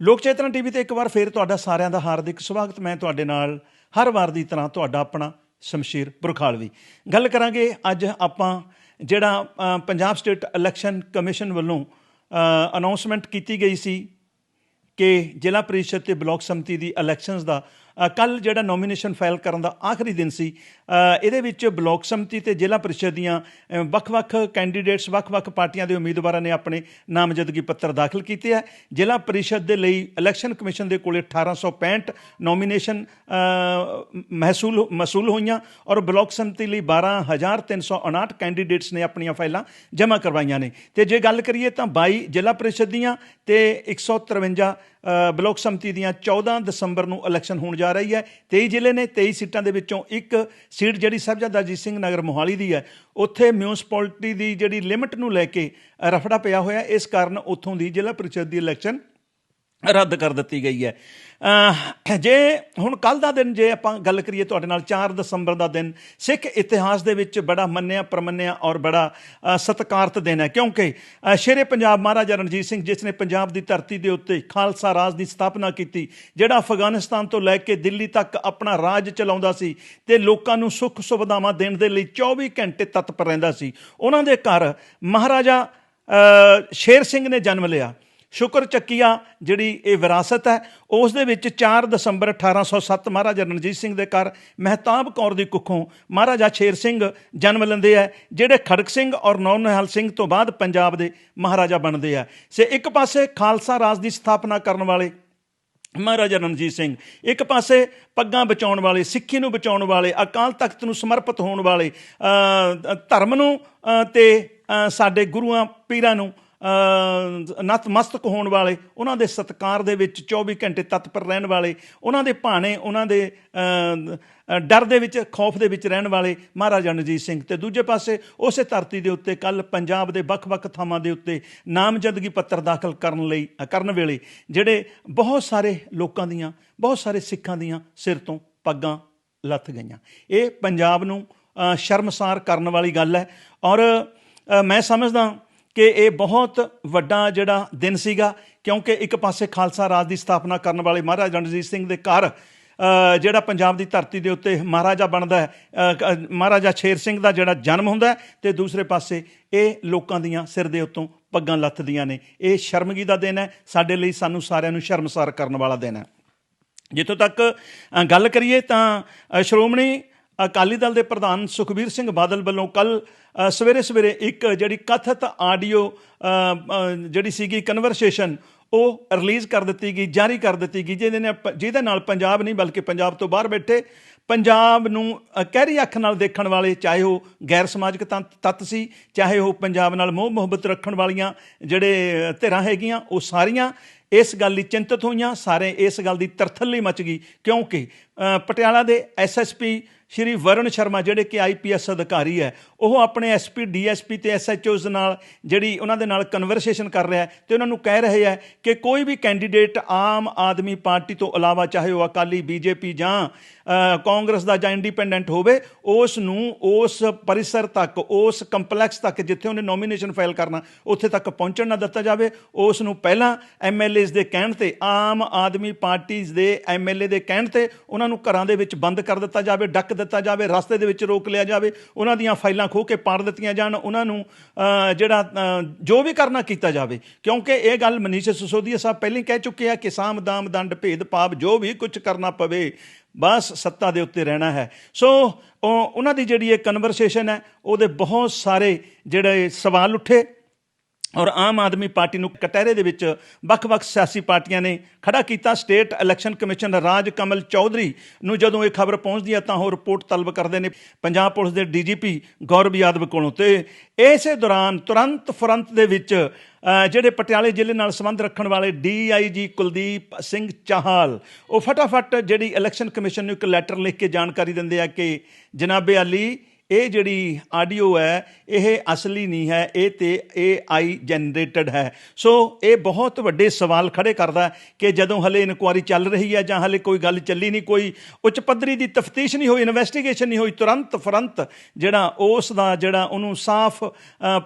ਲੋਕ ਚੇਤਨਾ ਟੀਵੀ ਤੇ ਇੱਕ ਵਾਰ ਫੇਰ ਤੁਹਾਡਾ ਸਾਰਿਆਂ ਦਾ ਹਾਰਦਿਕ ਸਵਾਗਤ। ਮੈਂ ਤੁਹਾਡੇ ਨਾਲ ਹਰ ਵਾਰ ਦੀ ਤਰ੍ਹਾਂ ਤੁਹਾਡਾ ਆਪਣਾ ਸ਼ਮਸ਼ੀਰ ਬੁਰਖਾਲਵੀ। ਗੱਲ ਕਰਾਂਗੇ ਅੱਜ ਆਪਾਂ ਜਿਹੜਾ ਪੰਜਾਬ ਸਟੇਟ ਇਲੈਕਸ਼ਨ ਕਮਿਸ਼ਨ ਵੱਲੋਂ ਅਨਾਉਂਸਮੈਂਟ ਕੀਤੀ ਗਈ ਸੀ। ਕਿ ਜ਼ਿਲ੍ਹਾ ਪ੍ਰੀਸ਼ਦ ਤੇ ਬਲਾਕ ਸਮਿਤੀ ਦੀ ਇਲੈਕਸ਼ਨਸ ਦਾ ਕੱਲ ਜਿਹੜਾ ਨੋਮੀਨੇਸ਼ਨ ਫਾਈਲ ਕਰਨ ਦਾ ਆਖਰੀ ਦਿਨ ਸੀ ਇਹਦੇ ਵਿੱਚ ਬਲਾਕ ਸਮਿਤੀ ਤੇ ਜ਼ਿਲ੍ਹਾ ਪ੍ਰੀਸ਼ਦ ਦੀਆਂ ਵੱਖ-ਵੱਖ ਕੈਂਡੀਡੇਟਸ ਵੱਖ-ਵੱਖ ਪਾਰਟੀਆਂ ਦੇ ਉਮੀਦਵਾਰਾਂ ਨੇ ਆਪਣੇ ਨਾਮਜ਼ਦਗੀ ਪੱਤਰ ਦਾਖਲ ਕੀਤੇ ਹੈ ਜ਼ਿਲ੍ਹਾ ਪ੍ਰੀਸ਼ਦ ਦੇ ਲਈ ਇਲੈਕਸ਼ਨ ਕਮਿਸ਼ਨ ਦੇ ਕੋਲੇ 1865 ਨੋਮੀਨੇਸ਼ਨ ਮਹਿਸੂਲ ਮਸੂਲ ਹੋਈਆਂ ਔਰ ਬਲਾਕ ਸੰਮਤੀ ਲਈ 12359 ਕੈਂਡੀਡੇਟਸ ਨੇ ਆਪਣੀਆਂ ਫਾਈਲਾਂ ਜਮ੍ਹਾਂ ਕਰਵਾਈਆਂ ਨੇ। ਤੇ ਜੇ ਗੱਲ ਕਰੀਏ ਤਾਂ 22 ਜ਼ਿਲ੍ਹਾ ਪ੍ਰੀਸ਼ਦ ਦੀਆਂ ਤੇ 153 ਅ, ਬਲਾਕ ਸਮਿਤੀ ਦੀਆਂ 14 ਦਸੰਬਰ ਨੂੰ ਇਲੈਕਸ਼ਨ ਹੋਣ ਜਾ ਰਹੀ ਹੈ। 23 ਜ਼ਿਲ੍ਹੇ ਨੇ 23 ਸੀਟਾਂ ਦੇ ਵਿੱਚੋਂ ਇੱਕ ਸੀਟ ਜਿਹੜੀ ਸਾਹਿਬਜ਼ਾਦਾ ਅਜੀਤ ਸਿੰਘ ਨਗਰ ਮੋਹਾਲੀ ਦੀ ਹੈ। ਉੱਥੇ ਮਿਊਨਿਸਪੈਲਿਟੀ ਦੀ ਜਿਹੜੀ ਲਿਮਟ ਨੂੰ ਲੈ ਕੇ ਰਫੜਾ ਪਿਆ ਹੋਇਆ। ਇਸ ਕਾਰਨ ਉੱਥੋਂ ਦੀ ਜ਼ਿਲ੍ਹਾ ਪ੍ਰੀਸ਼ਦ ਦੀ ਇਲੈਕਸ਼ਨ ਰੱਦ ਕਰ ਦਿੱਤੀ ਗਈ ਹੈ। ਜੇ ਹੁਣ ਕੱਲ ਦਾ ਦਿਨ ਜੇ ਆਪਾਂ ਗੱਲ ਕਰੀਏ ਤੁਹਾਡੇ ਨਾਲ 4 ਦਸੰਬਰ ਦਾ ਦਿਨ, ਸਿੱਖ ਇਤਿਹਾਸ ਦੇ ਵਿੱਚ ਬੜਾ ਮੰਨਿਆ, ਪ੍ਰਮੰਨਿਆ ਔਰ ਬੜਾ ਸਤਿਕਾਰਤ ਦਿਨ ਹੈ। ਕਿਉਂਕਿ ਸ਼ੇਰੇ ਪੰਜਾਬ ਮਹਾਰਾਜਾ ਰਣਜੀਤ ਸਿੰਘ ਜਿਸ ਨੇ ਪੰਜਾਬ ਦੀ ਧਰਤੀ ਦੇ ਉੱਤੇ ਖਾਲਸਾ ਰਾਜ ਦੀ ਸਥਾਪਨਾ ਕੀਤੀ, ਜਿਹੜਾ ਅਫਗਾਨਿਸਤਾਨ ਤੋਂ ਲੈ ਕੇ ਦਿੱਲੀ ਤੱਕ ਆਪਣਾ ਰਾਜ ਚਲਾਉਂਦਾ ਸੀ ਤੇ ਲੋਕਾਂ ਨੂੰ ਸੁੱਖ ਸੁਵਿਧਾਵਾਂ ਦੇਣ ਦੇ ਲਈ 24 ਘੰਟੇ ਤਤਪਰ ਰਹਿੰਦਾ ਸੀ, ਉਹਨਾਂ ਦੇ ਘਰ ਮਹਾਰਾਜਾ ਸ਼ੇਰ ਸਿੰਘ ਨੇ ਜਨਮ ਲਿਆ। ਸ਼ੁਕਰ ਚੱਕੀਆ ਜਿਹੜੀ ਇਹ ਵਿਰਾਸਤ ਹੈ ਉਸ ਦੇ ਵਿੱਚ 4 ਦਸੰਬਰ 1807 ਮਹਾਰਾਜਾ ਰਣਜੀਤ ਸਿੰਘ ਦੇ ਘਰ ਮਹਿਤਾਬ ਕੌਰ ਦੀ ਕੁੱਖੋਂ ਮਹਾਰਾਜਾ ਸ਼ੇਰ ਸਿੰਘ ਜਨਮ ਲੈਂਦੇ ਆ ਜਿਹੜੇ ਖੜਕ ਸਿੰਘ ਔਰ ਨੌਨਿਹਾਲ ਸਿੰਘ ਤੋਂ ਬਾਅਦ ਪੰਜਾਬ ਦੇ ਮਹਾਰਾਜਾ ਬਣਦੇ ਆ। ਸੇ ਇੱਕ ਪਾਸੇ ਖਾਲਸਾ ਰਾਜ ਦੀ ਸਥਾਪਨਾ ਕਰਨ ਵਾਲੇ ਮਹਾਰਾਜਾ ਰਣਜੀਤ ਸਿੰਘ ਇੱਕ ਪਾਸੇ ਪੱਗਾਂ ਬਚਾਉਣ ਵਾਲੇ ਸਿੱਖੀ ਨੂੰ ਬਚਾਉਣ ਵਾਲੇ ਅਕਾਲ ਤਖਤ ਨੂੰ ਸਮਰਪਿਤ ਹੋਣ ਵਾਲੇ ਧਰਮ ਨੂੰ ਅ, ਤੇ ਸਾਡੇ ਗੁਰੂਆਂ ਪੀਰਾਂ ਨੂੰ ਨਤਮਸਤਕ ਹੋਣ ਵਾਲੇ, ਉਹਨਾਂ ਦੇ ਸਤਕਾਰ ਦੇ ਵਿੱਚ 24 ਘੰਟੇ ਤਤਪਰ ਰਹਿਣ ਵਾਲੇ, ਉਹਨਾਂ ਦੇ ਭਾਣੇ, ਉਹਨਾਂ ਦੇ ਡਰ ਦੇ ਵਿੱਚ, ਖੌਫ ਦੇ ਵਿੱਚ ਰਹਿਣ ਵਾਲੇ ਮਹਾਰਾਜਾ ਰਣਜੀਤ ਸਿੰਘ ਤੇ ਦੂਜੇ ਪਾਸੇ ਉਸੇ ਧਰਤੀ ਦੇ ਉੱਤੇ ਕੱਲ ਪੰਜਾਬ ਦੇ ਵੱਖ-ਵੱਖ ਥਾਵਾਂ ਦੇ ਉੱਤੇ ਨਾਮਜ਼ਦਗੀ ਪੱਤਰ ਦਾਖਲ ਕਰਨ ਲਈ ਕਰਨ ਵੇਲੇ ਜਿਹੜੇ ਬਹੁਤ ਸਾਰੇ ਲੋਕਾਂ ਦੀਆਂ, ਬਹੁਤ ਸਾਰੇ ਸਿੱਖਾਂ ਦੀਆਂ ਸਿਰ ਤੋਂ ਪੱਗਾਂ ਲੱਥ ਗਈਆਂ। ਇਹ ਪੰਜਾਬ ਨੂੰ ਸ਼ਰਮਸਾਰ ਕਰਨ ਵਾਲੀ ਗੱਲ ਹੈ ਔਰ ਮੈਂ ਸਮਝਦਾ ਕਿ ਇਹ ਬਹੁਤ ਵੱਡਾ ਜਿਹੜਾ ਦਿਨ ਸੀਗਾ, ਕਿਉਂਕਿ ਇੱਕ ਪਾਸੇ ਖਾਲਸਾ ਰਾਜ ਦੀ ਸਥਾਪਨਾ ਕਰਨ ਵਾਲੇ ਮਹਾਰਾਜਾ ਰਣਜੀਤ ਸਿੰਘ ਦੇ ਘਰ ਜਿਹੜਾ ਪੰਜਾਬ ਦੀ ਧਰਤੀ ਦੇ ਉੱਤੇ ਮਹਾਰਾਜਾ ਬਣਦਾ ਹੈ ਮਹਾਰਾਜਾ ਸ਼ੇਰ ਸਿੰਘ ਦਾ ਜਿਹੜਾ ਜਨਮ ਹੁੰਦਾ ਹੈ ਤੇ ਦੂਸਰੇ ਪਾਸੇ ਇਹ ਲੋਕਾਂ ਦੀਆਂ ਸਿਰ ਦੇ ਉੱਤੋਂ ਪੱਗਾਂ ਲੱਥਦੀਆਂ ਨੇ। ਇਹ ਸ਼ਰਮਗੀ ਦਾ ਦਿਨ ਹੈ, ਸਾਡੇ ਲਈ ਸਾਨੂੰ ਸਾਰਿਆਂ ਨੂੰ ਸ਼ਰਮਸਾਰ ਕਰਨ ਵਾਲਾ ਦਿਨ ਹੈ। ਜਿੱਥੋਂ ਤੱਕ ਗੱਲ ਕਰੀਏ ਤਾਂ ਸ਼੍ਰੋਮਣੀ ਅਕਾਲੀ ਦਲ ਦੇ ਪ੍ਰਧਾਨ ਸੁਖਬੀਰ ਸਿੰਘ ਬਾਦਲ ਵੱਲੋਂ ਕੱਲ ਸਵੇਰੇ ਸਵੇਰੇ ਇੱਕ ਜਿਹੜੀ ਕਥਿਤ ਆਡੀਓ ਜਿਹੜੀ ਸੀਗੀ ਕਨਵਰਸੇਸ਼ਨ ਉਹ ਰਿਲੀਜ਼ ਕਰ ਦਿੱਤੀ ਗਈ, ਜਾਰੀ ਕਰ ਦਿੱਤੀ ਗਈ, ਜਿਹਦੇ ਨੇ ਜਿਹਦੇ ਨਾਲ ਪੰਜਾਬ ਨਹੀਂ ਬਲਕਿ ਪੰਜਾਬ ਤੋਂ ਬਾਹਰ ਬੈਠੇ। ਪੰਜਾਬ ਨੂੰ ਕਹਿਰੀ ਅੱਖ ਨਾਲ ਦੇਖਣ ਵਾਲੇ, ਚਾਹੇ ਉਹ ਗੈਰ ਸਮਾਜਿਕ ਤੰਤ- ਤੱਤ ਸੀ, ਚਾਹੇ ਉਹ ਪੰਜਾਬ ਨਾਲ ਮੋਹ ਮੁਹੱਬਤ ਰੱਖਣ ਵਾਲੀਆਂ ਜਿਹੜੇ ਧਿਰਾਂ ਹੈਗੀਆਂ, ਉਹ ਸਾਰੀਆਂ ਇਸ ਗੱਲ ਲਈ ਚਿੰਤਤ ਹੋਈਆਂ, ਸਾਰੇ ਇਸ ਗੱਲ ਦੀ ਤਰਥੱਲੀ ਮਚ ਗਈ, ਕਿਉਂਕਿ ਪਟਿਆਲਾ ਦੇ ਐਸਐਸਪੀ ਸ਼੍ਰੀ ਵਰੁਣ ਸ਼ਰਮਾ, ਜਿਹੜੇ ਕਿ ਆਈਪੀਐਸ ਅਧਿਕਾਰੀ ਹੈ, ਉਹ ਆਪਣੇ ਐਸਪੀ ਡੀਐਸਪੀ ਤੇ ਐਸਐਚਓਜ਼ ਨਾਲ ਜਿਹੜੀ ਉਹਨਾਂ ਦੇ ਨਾਲ ਕਨਵਰਸੇਸ਼ਨ ਕਰ ਰਿਹਾ ਹੈ ਤੇ ਉਹਨਾਂ ਨੂੰ ਕਹਿ ਰਹੇ ਹੈ ਕਿ ਕੋਈ ਵੀ ਕੈਂਡੀਡੇਟ ਆਮ ਆਦਮੀ ਪਾਰਟੀ ਤੋਂ ਇਲਾਵਾ ਚਾਹੇ ਉਹ ਅਕਾਲੀ ਬੀਜੇਪੀ ਜਾਂ ਕਾਂਗਰਸ ਦਾ ਜਾਂ ਇੰਡੀਪੈਂਡੈਂਟ ਹੋਵੇ ਉਸ ਨੂੰ ਉਸ ਪਰਿਸਰ ਤੱਕ, ਉਸ ਕੰਪਲੈਕਸ ਤੱਕ ਜਿੱਥੇ ਉਹਨੇ ਨੋਮੀਨੇਸ਼ਨ ਫਾਈਲ ਕਰਨਾ, ਉੱਥੇ ਤੱਕ ਪਹੁੰਚਣ ਨਾ ਦਿੱਤਾ ਜਾਵੇ। ਉਸ ਨੂੰ ਪਹਿਲਾਂ ਐਮਐਲਏਜ਼ ਦੇ ਕਹਿਣ ਤੇ, ਆਮ ਆਦਮੀ ਪਾਰਟੀਆਂ ਦੇ ਐਮਐਲਏ ਦੇ ਕਹਿਣ ਤੇ ਉਹਨਾਂ ਨੂੰ ਘਰਾਂ ਦੇ ਵਿੱਚ ਬੰਦ ਕਰ ਦਿੱਤਾ ਜਾਵੇ, ਡੱਕ ਦਿੱਤਾ ਜਾਵੇ, ਰਸਤੇ ਦੇ ਵਿੱਚ ਰੋਕ ਲਿਆ ਜਾਵੇ, ਉਹਨਾਂ ਦੀਆਂ ਫਾਈਲਾਂ ਖੋਹ ਕੇ ਪਾੜ ਦਿੱਤੀਆਂ ਜਾਣ, ਉਹਨਾਂ ਨੂੰ ਜਿਹੜਾ ਜੋ ਵੀ ਕਰਨਾ ਕੀਤਾ ਜਾਵੇ। ਕਿਉਂਕਿ ਇਹ ਗੱਲ ਮਨੀਸ਼ ਸਿਸੋਦੀਆ ਸਾਹਿਬ ਪਹਿਲਾਂ ਹੀ ਕਹਿ ਚੁੱਕੇ ਆ ਕਿ ਸਾਮ ਦਾਮ ਦੰਡ ਭੇਦ ਭਾਵ ਜੋ ਵੀ ਕੁਝ ਕਰਨਾ ਪਵੇ ਬਸ ਸੱਤਾ ਦੇ ਉੱਤੇ ਰਹਿਣਾ ਹੈ। ਸੋ ਉਹਨਾਂ ਦੀ ਜਿਹੜੀ ਇਹ ਕਨਵਰਸੇਸ਼ਨ ਹੈ, ਉਹਦੇ ਬਹੁਤ ਸਾਰੇ ਜਿਹੜੇ ਸਵਾਲ ਉੱਠੇ ਔਰ ਆਮ ਆਦਮੀ ਪਾਰਟੀ ਨੂੰ ਕਟਹਿਰੇ ਦੇ ਵਿੱਚ ਵੱਖ-ਵੱਖ ਸਿਆਸੀ ਪਾਰਟੀਆਂ ਨੇ ਖੜਾ ਕੀਤਾ। State election commission Raj Kamal Chaudhary ਨੂੰ ਜਦੋਂ ਇਹ ਖਬਰ ਪਹੁੰਚਦੀ ਹੈ ਤਾਂ ਉਹ ਰਿਪੋਰਟ ਤਲਬ ਕਰਦੇ ਨੇ ਪੰਜਾਬ ਪੁਲਿਸ ਦੇ ਡੀਜੀਪੀ ਗੌਰਵ ਯਾਦਵ ਕੋਲੋਂ। ਤੇ ਇਸੇ ਦੌਰਾਨ ਤੁਰੰਤ ਫਰੰਤ ਦੇ ਵਿੱਚ ਜਿਹੜੇ ਪਟਿਆਲੇ ਜ਼ਿਲ੍ਹੇ ਨਾਲ ਸੰਬੰਧ ਰੱਖਣ ਵਾਲੇ ਡੀਆਈਜੀ ਕੁਲਦੀਪ ਸਿੰਘ ਚਾਹਲ, ਉਹ ਫਟਾਫਟ ਜਿਹੜੀ ਇਲੈਕਸ਼ਨ ਕਮਿਸ਼ਨ ਨੂੰ ਇੱਕ ਲੈਟਰ ਲਿਖ ਕੇ ਜਾਣਕਾਰੀ ਦਿੰਦੇ ਆ ਕਿ ਜਨਾਬੇ ਅਲੀ ਇਹ ਜਿਹੜੀ ਆਡੀਓ ਹੈ, ਇਹ ਅਸਲੀ ਨਹੀਂ ਹੈ, ਇਹ ਤੇ AI ਜਨਰੇਟਡ ਹੈ। ਸੋ ਇਹ ਬਹੁਤ ਵੱਡੇ ਸਵਾਲ ਖੜੇ ਕਰਦਾ ਕਿ ਜਦੋਂ ਹਲੇ ਇਨਕੁਆਰੀ ਚੱਲ ਰਹੀ ਹੈ ਜਾਂ ਹਲੇ ਕੋਈ ਗੱਲ ਚੱਲੀ ਨਹੀਂ, ਕੋਈ ਉੱਚ ਪੱਧਰੀ ਦੀ ਤਫਤੀਸ਼ ਨਹੀਂ ਹੋਈ ਇਨਵੈਸਟੀਗੇਸ਼ਨ ਨਹੀਂ ਹੋਈ, ਤੁਰੰਤ ਫਰੰਤ ਜਿਹੜਾ ਉਸ ਦਾ, ਜਿਹੜਾ ਉਹਨੂੰ ਸਾਫ਼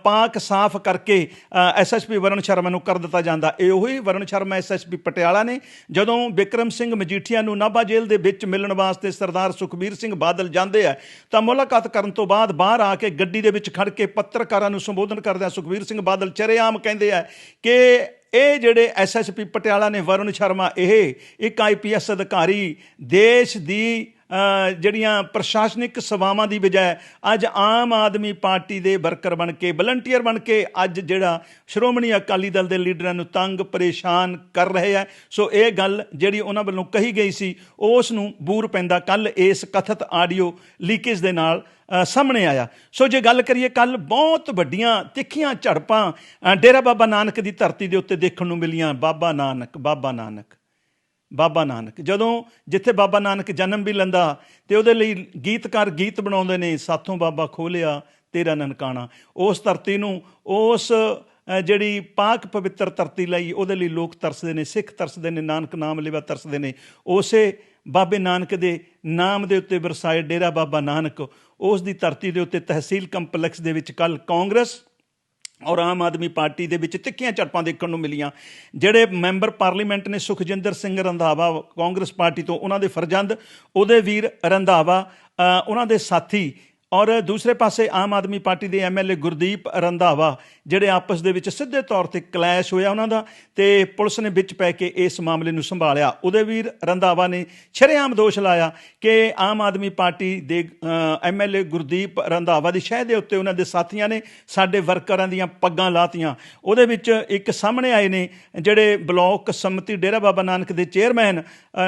ਪਾਕ ਸਾਫ਼ ਕਰਕੇ ਐਸਐਸਪੀ ਵਰਨ ਸ਼ਰਮਾ ਨੂੰ ਕਰ ਦਿੱਤਾ ਜਾਂਦਾ। ਇਹ ਉਹੀ ਵਰਨ ਸ਼ਰਮਾ ਐਸਐਸਪੀ ਪਟਿਆਲਾ ਨੇ, ਜਦੋਂ ਵਿਕਰਮ ਸਿੰਘ ਮਜੀਠੀਆ ਨੂੰ ਨਾਭਾ ਜੇਲ੍ਹ ਦੇ ਵਿੱਚ ਮਿਲਣ ਵਾਸਤੇ ਸਰਦਾਰ ਸੁਖਬੀਰ ਸਿੰਘ ਬਾਦਲ ਜਾਂਦੇ ਆ, ਤਾਂ ਮੁਲਾਕਾਤ ਕਰਨ ਤੋਂ ਬਾਅਦ ਬਾਹਰ ਆ ਕੇ ਗੱਡੀ ਦੇ ਵਿੱਚ ਖੜ ਕੇ ਪੱਤਰਕਾਰਾਂ ਨੂੰ ਸੰਬੋਧਨ ਕਰਦਿਆਂ ਸੁਖਬੀਰ ਸਿੰਘ ਬਾਦਲ ਚਰੇਆਮ ਕਹਿੰਦੇ ਆ ਕਿ ਇਹ ਜਿਹੜੇ ਐਸਐਸਪੀ ਪਟਿਆਲਾ ਨੇ ਵਰੁਣ ਸ਼ਰਮਾ, ਇਹ ਇੱਕ ਆਈਪੀਐਸ ਅਧਿਕਾਰੀ ਦੇਸ਼ ਦੀ ਜਿਹੜੀਆਂ ਪ੍ਰਸ਼ਾਸਨਿਕ ਸੇਵਾਵਾਂ ਦੀ ਬਜਾਏ ਅੱਜ ਆਮ ਆਦਮੀ ਪਾਰਟੀ ਦੇ ਵਰਕਰ ਬਣ ਕੇ, ਵਲੰਟੀਅਰ ਬਣ ਕੇ ਅੱਜ ਜਿਹੜਾ ਸ਼੍ਰੋਮਣੀ ਅਕਾਲੀ ਦਲ ਦੇ ਲੀਡਰਾਂ ਨੂੰ ਤੰਗ, ਪਰੇਸ਼ਾਨ ਕਰ ਰਹੇ ਆ ਸੋ ਇਹ ਗੱਲ ਜਿਹੜੀ ਉਹਨਾਂ ਵੱਲੋਂ ਕਹੀ ਗਈ ਸੀ, ਉਸ ਨੂੰ ਬੂਰ ਪੈਂਦਾ ਕੱਲ ਇਸ ਕਥਿਤ ਆਡੀਓ ਲੀਕੇਜ ਦੇ ਨਾਲ ਸਾਹਮਣੇ ਆਇਆ। ਸੋ ਜੇ ਗੱਲ ਕਰੀਏ ਕੱਲ ਬਹੁਤ ਵੱਡੀਆਂ ਤਿੱਖੀਆਂ ਝੜਪਾਂ ਡੇਰਾ ਬਾਬਾ ਨਾਨਕ ਦੀ ਧਰਤੀ ਦੇ ਉੱਤੇ ਦੇਖਣ ਨੂੰ ਮਿਲੀਆਂ, ਬਾਬਾ ਨਾਨਕ ਬਾਬਾ ਨਾਨਕ। ਬਾਬਾ ਨਾਨਕ। ਜਦੋਂ ਜਿੱਥੇ ਬਾਬਾ ਨਾਨਕ ਜਨਮ ਵੀ ਲੈਂਦਾ ਤੇ ਉਹਦੇ ਲਈ ਗੀਤਕਾਰ ਗੀਤ ਬਣਾਉਂਦੇ ਨੇ, ਸਾਥੋਂ ਬਾਬਾ ਖੋਲਿਆ ਤੇਰਾ ਨਨਕਾਣਾ। ਉਸ ਧਰਤੀ ਨੂੰ, ਉਸ ਜਿਹੜੀ ਪਾਕ ਪਵਿੱਤਰ ਧਰਤੀ ਲਈ ਉਹਦੇ ਲਈ ਲੋਕ ਤਰਸਦੇ ਨੇ, ਸਿੱਖ ਤਰਸਦੇ ਨੇ, ਨਾਨਕ ਨਾਮ ਲਿਵਾ ਤਰਸਦੇ ਨੇ। ਉਸੇ ਬਾਬੇ ਨਾਨਕ ਦੇ ਨਾਮ ਦੇ ਉੱਤੇ ਵਰਸਾਏ ਡੇਰਾ ਬਾਬਾ ਨਾਨਕ, ਉਸ ਦੀ ਧਰਤੀ ਦੇ ਉੱਤੇ ਤਹਿਸੀਲ ਕੰਪਲੈਕਸ ਦੇ ਵਿੱਚ ਕੱਲ ਕਾਂਗਰਸ ਔਰ ਆਮ ਆਦਮੀ ਪਾਰਟੀ ਦੇ ਵਿੱਚ ਤਿੱਖੀਆਂ ਝੜਪਾਂ ਦੇਖਣ ਨੂੰ ਮਿਲੀਆਂ। ਜਿਹੜੇ ਮੈਂਬਰ ਪਾਰਲੀਮੈਂਟ ਨੇ ਸੁਖਜਿੰਦਰ ਸਿੰਘ ਰੰਧਾਵਾ ਕਾਂਗਰਸ ਪਾਰਟੀ ਤੋਂ, ਉਹਨਾਂ ਦੇ ਫਰਜ਼ੰਦ, ਉਹਦੇ ਵੀਰ ਰੰਧਾਵਾ ਉਹਨਾਂ ਦੇ ਸਾਥੀ ਔਰ ਦੂਸਰੇ ਪਾਸੇ ਆਮ ਆਦਮੀ ਪਾਰਟੀ ਦੇ ਐਮਐਲਏ ਗੁਰਦੀਪ ਰੰਧਾਵਾ ਜਿਹੜੇ ਆਪਸ ਦੇ ਵਿੱਚ ਸਿੱਧੇ ਤੌਰ ਤੇ ਕਲੈਸ਼ ਹੋਇਆ ਉਹਨਾਂ ਦਾ ਤੇ ਪੁਲਿਸ ਨੇ ਵਿੱਚ ਪੈ ਕੇ ਇਸ ਮਾਮਲੇ ਨੂੰ ਸੰਭਾਲਿਆ। ਉਹਦੇ ਵੀਰ ਰੰਧਾਵਾ ਨੇ ਸ਼ਰੇਆਮ ਦੋਸ਼ ਲਾਇਆ ਕਿ ਆਮ ਆਦਮੀ ਪਾਰਟੀ ਦੇ ਐਮਐਲਏ ਗੁਰਦੀਪ ਰੰਧਾਵਾ ਦੀ ਸ਼ਹਿ ਦੇ ਉੱਤੇ ਉਹਨਾਂ ਦੇ ਸਾਥੀਆਂ ਨੇ ਸਾਡੇ ਵਰਕਰਾਂ ਦੀਆਂ ਪੱਗਾਂ ਲਾਤੀਆਂ। ਉਹਦੇ ਵਿੱਚ ਇੱਕ ਸਾਹਮਣੇ ਆਏ ਨੇ ਜਿਹੜੇ ਬਲਾਕ ਸੰਮਤੀ ਡੇਰਾ ਬਾਬਾ ਨਾਨਕ ਦੇ ਚੇਅਰਮੈਨ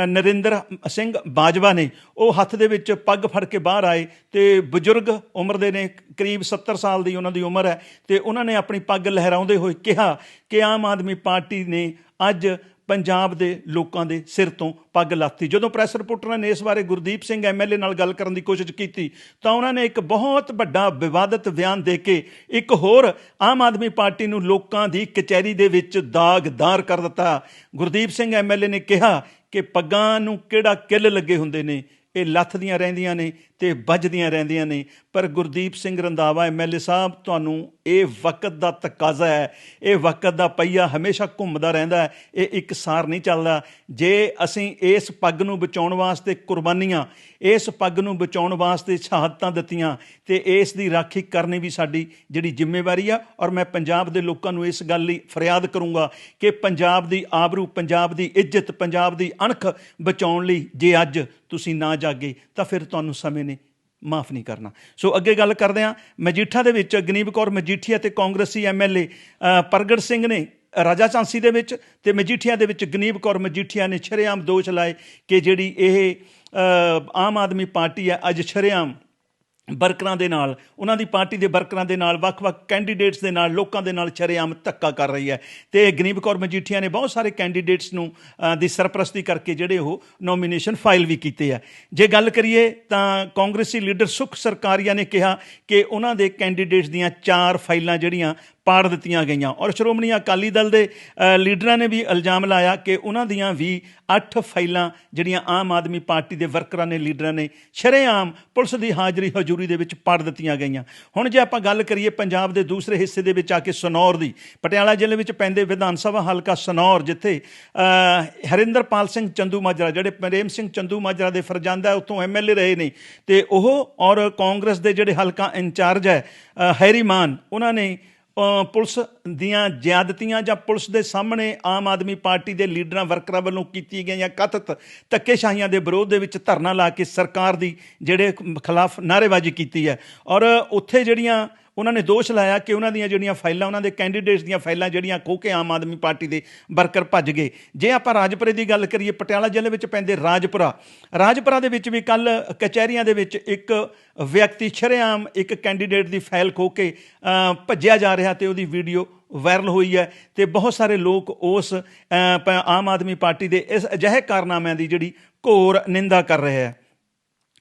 ਨਰਿੰਦਰ ਸਿੰਘ ਬਾਜਵਾ ਨੇ। ਉਹ ਹੱਥ ਦੇ ਵਿੱਚ ਪੱਗ ਫੜ ਕੇ ਬਾਹਰ ਆਏ ਤੇ ਬਜ਼ੁਰਗ ਉਮਰ ਦੇ ਨੇ, ਕਰੀਬ 70 ਸਾਲ ਦੀ ਉਹਨਾਂ ਦੀ ਉਮਰ ਹੈ ਤੇ ਉਹਨਾਂ ਨੇ ਆਪਣੀ ਆਪਣੀ ਪੱਗ ਲਹਿਰਾਉਂਦੇ ਹੋਏ ਕਿਹਾ ਕਿ ਆਮ ਆਦਮੀ ਪਾਰਟੀ ਨੇ ਅੱਜ ਪੰਜਾਬ ਦੇ ਲੋਕਾਂ ਦੇ ਸਿਰ ਤੋਂ ਪੱਗ ਲਾਤੀ। ਜਦੋਂ ਪ੍ਰੈਸ ਰਿਪੋਰਟਰਾਂ ਨੇ ਇਸ ਬਾਰੇ ਗੁਰਦੀਪ ਸਿੰਘ ਐਮਐਲਏ ਨਾਲ ਗੱਲ ਕਰਨ ਦੀ ਕੋਸ਼ਿਸ਼ ਕੀਤੀ, ਤਾਂ ਉਹਨਾਂ ਨੇ ਇੱਕ ਬਹੁਤ ਵੱਡਾ ਵਿਵਾਦਤ ਬਿਆਨ ਦੇ ਕੇ ਇੱਕ ਹੋਰ ਆਮ ਆਦਮੀ ਪਾਰਟੀ ਨੂੰ ਲੋਕਾਂ ਦੀ ਕਚਹਿਰੀ ਦੇ ਵਿੱਚ ਦਾਗਦਾਰ ਕਰ ਦਿੱਤਾ। ਗੁਰਦੀਪ ਸਿੰਘ ਐਮਐਲਏ ਨੇ ਕਿਹਾ ਕਿ ਪੱਗਾਂ ਨੂੰ ਕਿਹੜਾ ਕਿੱਲ ਲੱਗੇ ਹੁੰਦੇ ਨੇ? ਇਹ ਲੱਥਦੀਆਂ ਰਹਿੰਦੀਆਂ ਨੇ ਤੇ ਵੱਜਦੀਆਂ ਰਹਿੰਦੀਆਂ ਨੇ। ਪਰ ਗੁਰਦੀਪ ਸਿੰਘ ਰੰਧਾਵਾ ਐਮਐਲਏ ਸਾਹਿਬ, ਤੁਹਾਨੂੰ ਇਹ ਵਕਤ ਦਾ ਤਕਾਜ਼ਾ ਹੈ। ਇਹ ਵਕਤ ਦਾ ਪਹੀਆ ਹਮੇਸ਼ਾ ਘੁੰਮਦਾ ਰਹਿੰਦਾ ਹੈ। ਇਹ ਇੱਕ ਸਾਰ ਨਹੀਂ ਚੱਲਦਾ। ਜੇ ਅਸੀਂ ਇਸ ਪੱਗ ਨੂੰ ਬਚਾਉਣ ਵਾਸਤੇ ਕੁਰਬਾਨੀਆਂ, ਇਸ ਪੱਗ ਨੂੰ ਬਚਾਉਣ ਵਾਸਤੇ ਸ਼ਹਾਦਤਾਂ ਦਿੱਤੀਆਂ, ਤੇ ਇਸ ਦੀ ਰਾਖੀ ਕਰਨੀ ਵੀ ਸਾਡੀ ਜਿਹੜੀ ਜ਼ਿੰਮੇਵਾਰੀ ਆ, ਔਰ ਮੈਂ ਪੰਜਾਬ ਦੇ ਲੋਕਾਂ ਨੂੰ ਇਸ ਗੱਲ ਲਈ ਫਰਿਆਦ ਕਰੂੰਗਾ ਕਿ ਪੰਜਾਬ ਦੀ ਆਬਰੂ, ਪੰਜਾਬ ਦੀ ਇੱਜ਼ਤ, ਪੰਜਾਬ ਦੀ ਅਣਖ ਬਚਾਉਣ ਲਈ ਜੇ ਅੱਜ ਤੁਸੀਂ ਨਾ ਜਾਗੇ, ਤਾਂ ਫਿਰ ਤੁਹਾਨੂੰ ਸਮੇਂ ਨੇ ਮਾਫ ਨਹੀਂ ਕਰਨਾ। ਸੋ ਅੱਗੇ ਗੱਲ ਕਰਦੇ ਹਾਂ, ਮਜੀਠਾ ਦੇ ਵਿੱਚ ਗਨੀਬ ਕੌਰ ਮਜੀਠੀਆ ਤੇ ਕਾਂਗਰਸੀ ਐਮਐਲਏ ਪ੍ਰਗਟ ਸਿੰਘ ਨੇ ਰਾਜਾ ਚਾਂਸੀ ਦੇ ਵਿੱਚ ਤੇ ਮਜੀਠੀਆ ਦੇ ਵਿੱਚ ਗਨੀਬ ਕੌਰ ਮਜੀਠੀਆ ਨੇ ਛਰੇਆਮ ਦੋਸ਼ ਲਾਏ ਕਿ ਜਿਹੜੀ ਇਹ ਆਮ ਆਦਮੀ ਪਾਰਟੀ ਹੈ, ਅੱਜ ਛਰੇਆਮ ਵਰਕਰਾਂ ਦੇ ਨਾਲ, ਉਹਨਾਂ ਦੀ ਪਾਰਟੀ ਦੇ ਵਰਕਰਾਂ ਦੇ ਨਾਲ, ਵੱਖ-ਵੱਖ ਕੈਂਡੀਡੇਟਸ ਦੇ ਨਾਲ, ਲੋਕਾਂ ਦੇ ਨਾਲ ਸ਼ਰੇਆਮ ਧੱਕਾ ਕਰ ਰਹੀ ਹੈ। ਤੇ ਗਰੀਬ ਕੌਰ ਮਜੀਠੀਆ ਨੇ ਬਹੁਤ ਸਾਰੇ ਕੈਂਡੀਡੇਟਸ ਨੂੰ ਦੀ ਸਰਪ੍ਰਸਤੀ ਕਰਕੇ ਜਿਹੜੇ ਉਹ ਨੋਮੀਨੇਸ਼ਨ ਫਾਈਲ ਵੀ ਕੀਤੇ ਆ। ਜੇ ਗੱਲ ਕਰੀਏ ਤਾਂ ਕਾਂਗਰਸੀ ਲੀਡਰ ਸੁਖ ਸਰਕਾਰੀਆ ਨੇ ਕਿਹਾ ਕਿ ਉਹਨਾਂ ਦੇ ਕੈਂਡੀਡੇਟਸ ਦੀਆਂ ਚਾਰ ਫਾਈਲਾਂ ਜਿਹੜੀਆਂ ਪਾੜ ਦਿੱਤੀਆਂ ਗਈਆਂ। ਔਰ ਸ਼੍ਰੋਮਣੀ ਅਕਾਲੀ ਦਲ ਦੇ ਲੀਡਰਾਂ ਨੇ ਵੀ ਇਲਜ਼ਾਮ ਲਾਇਆ ਕਿ ਉਹਨਾਂ ਦੀਆਂ ਵੀ 8 ਫਾਈਲਾਂ ਜਿਹੜੀਆਂ ਆਮ ਆਦਮੀ ਪਾਰਟੀ ਦੇ ਵਰਕਰਾਂ ਨੇ ਲੀਡਰਾਂ ਨੇ ਸ਼ਰੇਆਮ ਪੁਲਿਸ ਦੀ ਹਾਜ਼ਰੀ ਹਜ਼ੂਰੀ ਦੇ ਵਿੱਚ ਪਾੜ ਦਿੱਤੀਆਂ ਗਈਆਂ। ਹੁਣ ਜੇ ਆਪਾਂ ਗੱਲ ਕਰੀਏ ਪੰਜਾਬ ਦੇ ਦੂਸਰੇ ਹਿੱਸੇ ਦੇ ਵਿੱਚ ਆ ਕੇ ਸਨੌਰ ਦੀ ਪਟਿਆਲਾ ਜ਼ਿਲ੍ਹੇ ਵਿੱਚ ਪੈਂਦੇ ਵਿਧਾਨ ਸਭਾ ਹਲਕਾ ਸਨੌਰ ਜਿੱਥੇ ਹਰਿੰਦਰਪਾਲ ਸਿੰਘ ਚੰਦੂ ਮਾਜਰਾ ਜਿਹੜੇ ਪ੍ਰੇਮ ਸਿੰਘ ਚੰਦੂ ਮਾਜਰਾ ਦੇ ਫਰਜ਼ੰਦ ਹੈ ਉੱਥੋਂ ਐਮਐਲਏ ਰਹੇ ਨੇ। ਤੇ ਉਹ ਔਰ ਕਾਂਗਰਸ ਦੇ ਜਿਹੜੇ ਹਲਕਾ ਇੰਚਾਰਜ ਹੈ ਅ, ਹੈਰੀ ਮਾਨ ਉਹਨਾਂ ਨੇ ਪੁਲਿਸ ਦੀਆਂ ਜ਼ਿਆਦਤੀਆਂ ਜਾਂ ਪੁਲਿਸ ਦੇ ਸਾਹਮਣੇ ਆਮ ਆਦਮੀ ਪਾਰਟੀ ਦੇ ਲੀਡਰਾਂ, ਵਰਕਰਾਂ ਵੱਲੋਂ ਕੀਤੀ ਗਈਆਂ ਕਥਿਤ ਧੱਕੇਸ਼ਾਹੀਆਂ ਦੇ ਵਿਰੋਧ ਦੇ ਵਿੱਚ ਧਰਨਾ ਲਾ ਕੇ ਸਰਕਾਰ ਦੀ ਜਿਹੜੇ ਖਿਲਾਫ ਨਾਅਰੇਬਾਜ਼ੀ ਕੀਤੀ ਹੈ। ਔਰ ਉੱਥੇ ਜਿਹੜੀਆਂ ਉਹਨਾਂ ਨੇ ਦੋਸ਼ ਲਾਇਆ ਕਿ ਉਹਨਾਂ ਦੀਆਂ ਜਿਹੜੀਆਂ ਫਾਈਲਾਂ, ਉਹਨਾਂ ਦੇ ਕੈਂਡੀਡੇਟਸ ਦੀਆਂ ਫਾਈਲਾਂ ਜਿਹੜੀਆਂ ਖੋਹ ਕੇ ਆਮ ਆਦਮੀ ਪਾਰਟੀ ਦੇ ਵਰਕਰ ਭੱਜ ਗਏ। ਜੇ ਆਪਾਂ ਰਾਜਪੁਰੇ ਦੀ ਗੱਲ ਕਰੀਏ, ਪਟਿਆਲਾ ਜ਼ਿਲ੍ਹੇ ਵਿੱਚ ਪੈਂਦੇ ਰਾਜਪੁਰਾ। ਰਾਜਪੁਰਾ ਦੇ ਵਿੱਚ ਵੀ ਕੱਲ ਕਚਹਿਰੀਆਂ ਦੇ ਵਿੱਚ ਇੱਕ ਵਿਅਕਤੀ ਛਰੇਆਮ ਇੱਕ ਕੈਂਡੀਡੇਟ ਦੀ ਫਾਈਲ ਖੋਹ ਕੇ ਭੱਜਿਆ ਜਾ ਰਿਹਾ ਤੇ ਉਹਦੀ ਵੀਡੀਓ ਵਾਇਰਲ ਹੋਈ ਹੈ ਤੇ ਬਹੁਤ ਸਾਰੇ ਲੋਕ ਉਸ ਪ- ਆਮ ਆਦਮੀ ਪਾਰਟੀ ਦੇ ਇਸ ਅਜਿਹੇ ਕਾਰਨਾਮਿਆਂ ਦੀ ਜਿਹੜੀ ਘੋਰ ਨਿੰਦਾ ਕਰ ਰਹੇ ਹੈ।